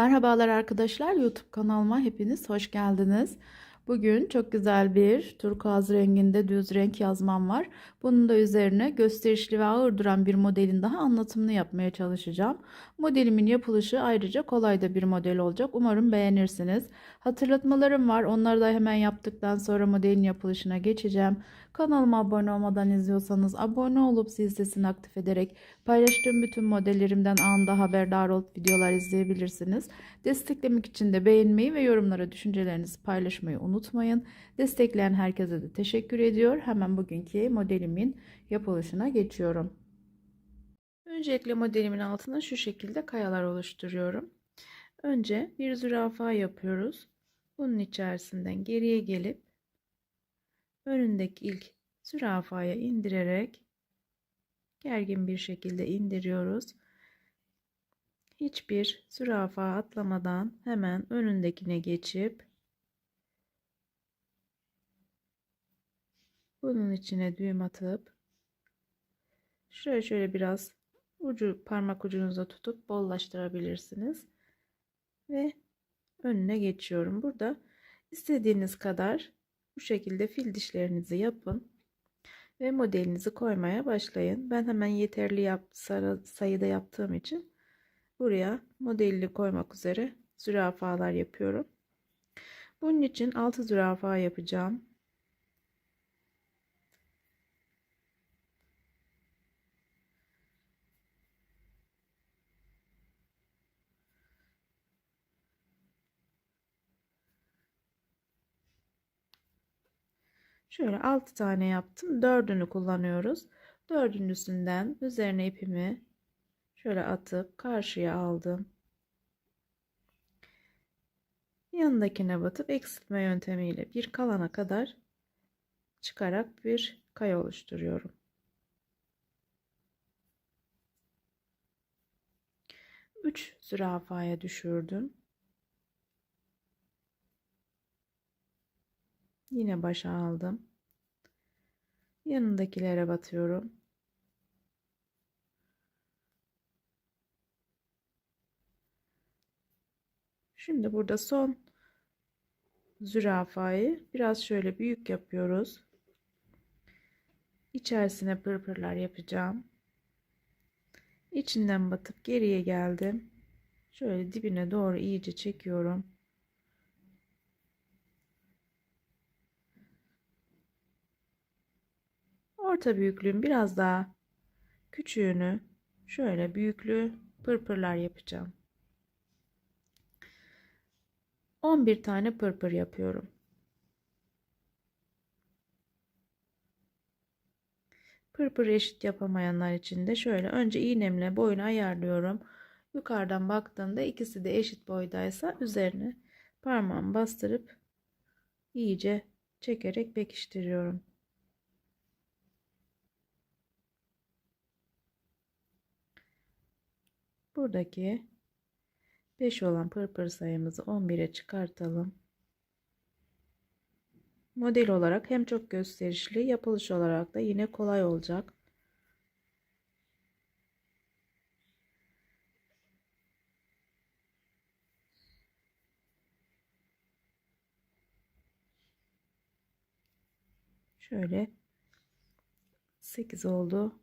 Merhabalar arkadaşlar YouTube kanalıma hepiniz hoş geldiniz. Bugün çok güzel bir turkuaz renginde düz renk yazmam var. Bunun da üzerine gösterişli ve ağır duran bir modelin daha anlatımını yapmaya çalışacağım. Modelimin yapılışı ayrıca kolay da bir model olacak. Umarım beğenirsiniz. Hatırlatmalarım var. Onları da hemen yaptıktan sonra modelin yapılışına geçeceğim. Kanalıma abone olmadan izliyorsanız abone olup zil sesini aktif ederek paylaştığım bütün modellerimden anında haberdar olup videolar izleyebilirsiniz. Desteklemek için de beğenmeyi ve yorumlara düşüncelerinizi paylaşmayı unutmayın. Destekleyen herkese de teşekkür ediyor. Hemen bugünkü modelimin yapılışına geçiyorum. Öncelikle modelimin altına şu şekilde kayalar oluşturuyorum. Önce bir zürafa yapıyoruz. Bunun içerisinden geriye gelip önündeki ilk zürafaya indirerek gergin bir şekilde indiriyoruz. Hiçbir zürafa atlamadan hemen önündekine geçip bunun içine düğüm atıp şöyle şöyle biraz ucu parmak ucunuza tutup bollaştırabilirsiniz ve önüne geçiyorum. Burada istediğiniz kadar bu şekilde fil dişlerinizi yapın ve modelinizi koymaya başlayın. Ben hemen yeterli yap, sayıda yaptığım için buraya modelini koymak üzere zürafalar yapıyorum. Bunun için 6 zürafa yapacağım. Şöyle 6 tane yaptım. Dördünü kullanıyoruz. Dördüncüsünden üzerine ipimi şöyle atıp karşıya aldım. Yanındakine batıp eksiltme yöntemiyle bir kalana kadar çıkarak bir kaya oluşturuyorum. Üç zürafaya düşürdüm. Yine başa aldım. Yanındakilere batıyorum. Şimdi burada son zürafayı biraz şöyle büyük yapıyoruz. İçerisine pırpırlar yapacağım. İçinden batıp geriye geldim. Şöyle dibine doğru iyice çekiyorum. Orta büyüklüğün biraz daha küçüğünü şöyle büyüklüğü pırpırlar yapacağım. 11 tane pırpır yapıyorum. Pırpır eşit yapamayanlar için de şöyle önce iğnemle boyunu ayarlıyorum. Yukarıdan baktığımda ikisi de eşit boydaysa üzerine parmağımı bastırıp iyice çekerek pekiştiriyorum. Buradaki 5 olan pırpır sayımızı 11'e çıkartalım. Model olarak hem çok gösterişli, yapılış olarak da yine kolay olacak. Şöyle 8 oldu.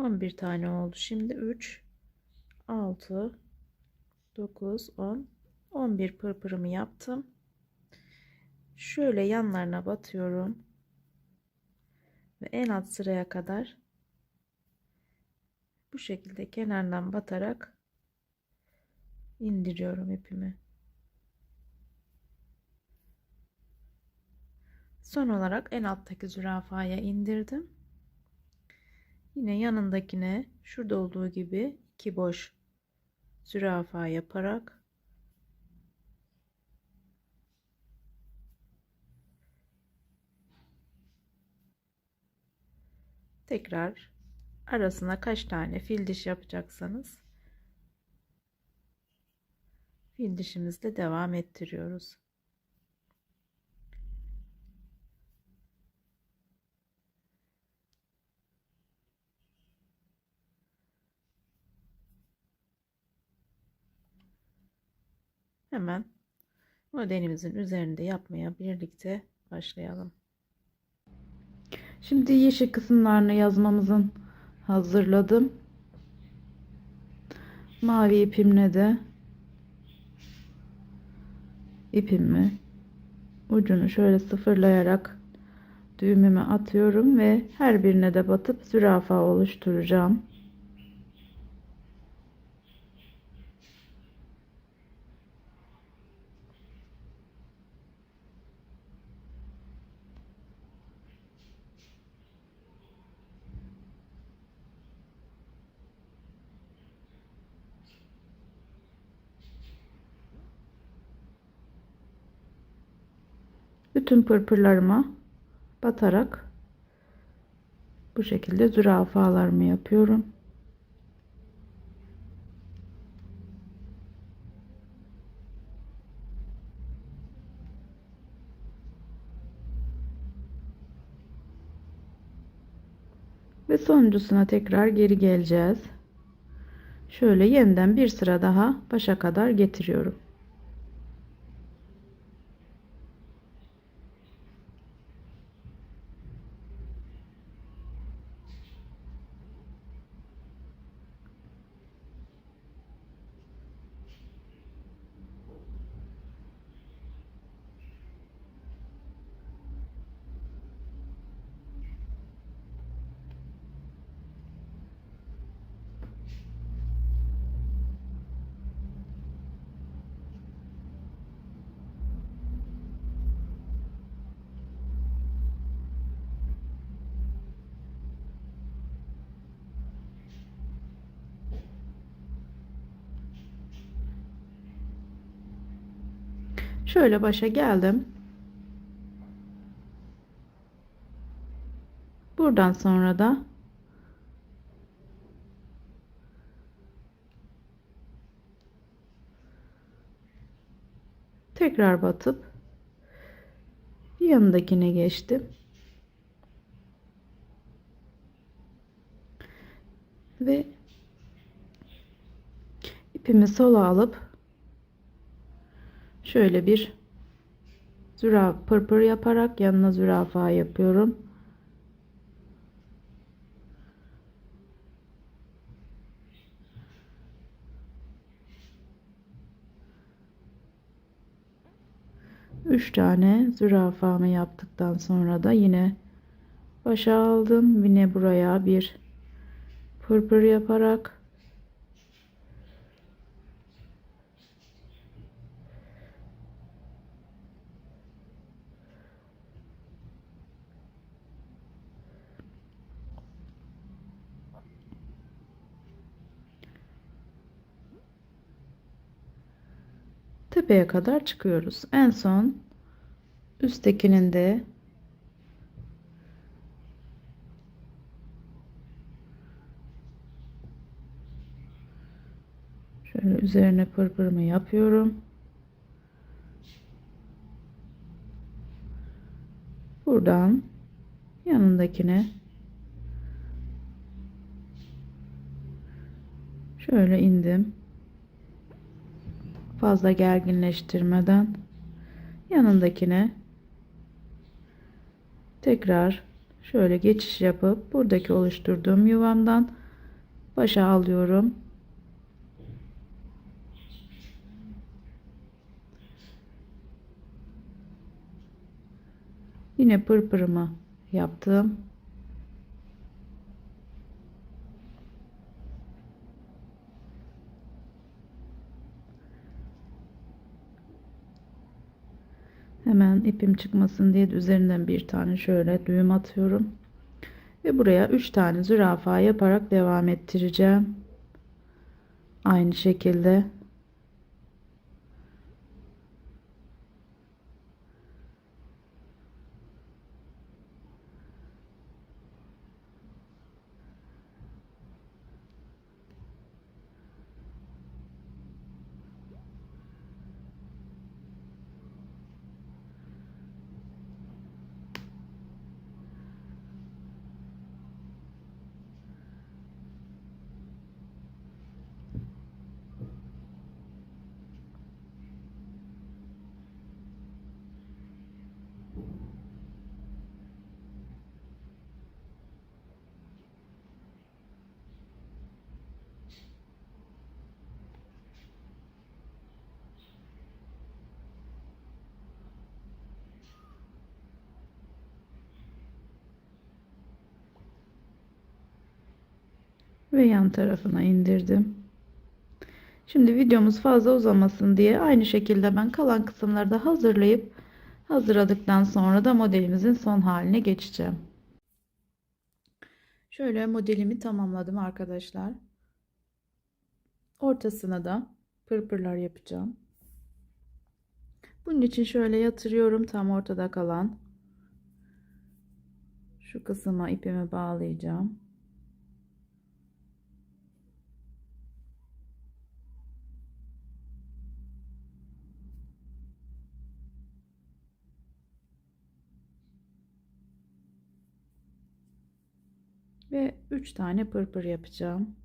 11 tane oldu. Şimdi 3 6 9 10 11 pırpırımı yaptım. Şöyle yanlarına batıyorum. Ve en alt sıraya kadar bu şekilde kenardan batarak indiriyorum ipimi. Son olarak en alttaki zürafaya indirdim Yine yanındakine şurada olduğu gibi iki boş zürafa yaparak tekrar arasına kaç tane fil diş yapacaksanız fil dişimizle devam ettiriyoruz. Hemen modelimizin üzerinde yapmaya birlikte başlayalım. Şimdi yeşil kısımlarını yazmamızın hazırladım. Mavi ipimle de ipimi ucunu şöyle sıfırlayarak düğümüme atıyorum ve her birine de batıp zürafa oluşturacağım. Bütün pırpırlarıma batarak bu şekilde zürafalarımı yapıyorum. Ve sonuncusuna tekrar geri geleceğiz. Şöyle yeniden bir sıra daha başa kadar getiriyorum. Şöyle başa geldim. Buradan sonra da tekrar batıp yanındakine geçtim. Ve ipimi sola alıp şöyle bir zürafa pırpır yaparak yanına zürafa yapıyorum. Üç tane zürafamı yaptıktan sonra da yine başa aldım. Yine buraya bir pırpır yaparak tepeye kadar çıkıyoruz. En son üsttekinin de şöyle üzerine pırpırımı yapıyorum. Buradan yanındakine şöyle indim fazla gerginleştirmeden yanındakine tekrar şöyle geçiş yapıp buradaki oluşturduğum yuvamdan başa alıyorum. Yine pırpırımı yaptım. Hemen ipim çıkmasın diye üzerinden bir tane şöyle düğüm atıyorum. Ve buraya 3 tane zürafa yaparak devam ettireceğim. Aynı şekilde. Ve yan tarafına indirdim. Şimdi videomuz fazla uzamasın diye aynı şekilde ben kalan kısımları da hazırlayıp hazırladıktan sonra da modelimizin son haline geçeceğim. Şöyle modelimi tamamladım arkadaşlar. Ortasına da pırpırlar yapacağım. Bunun için şöyle yatırıyorum tam ortada kalan şu kısma ipimi bağlayacağım. Ve 3 tane pırpır yapacağım.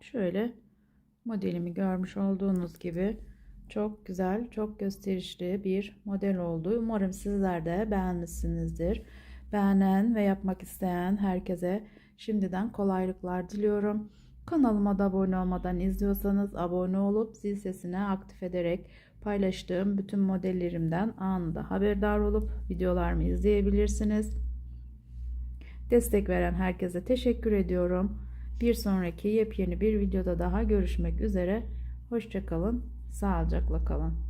Şöyle modelimi görmüş olduğunuz gibi çok güzel, çok gösterişli bir model oldu. Umarım sizler de beğenmişsinizdir. Beğenen ve yapmak isteyen herkese şimdiden kolaylıklar diliyorum. Kanalıma da abone olmadan izliyorsanız abone olup zil sesini aktif ederek paylaştığım bütün modellerimden anında haberdar olup videolarımı izleyebilirsiniz. Destek veren herkese teşekkür ediyorum. Bir sonraki yepyeni bir videoda daha görüşmek üzere. Hoşçakalın, sağlıcakla kalın.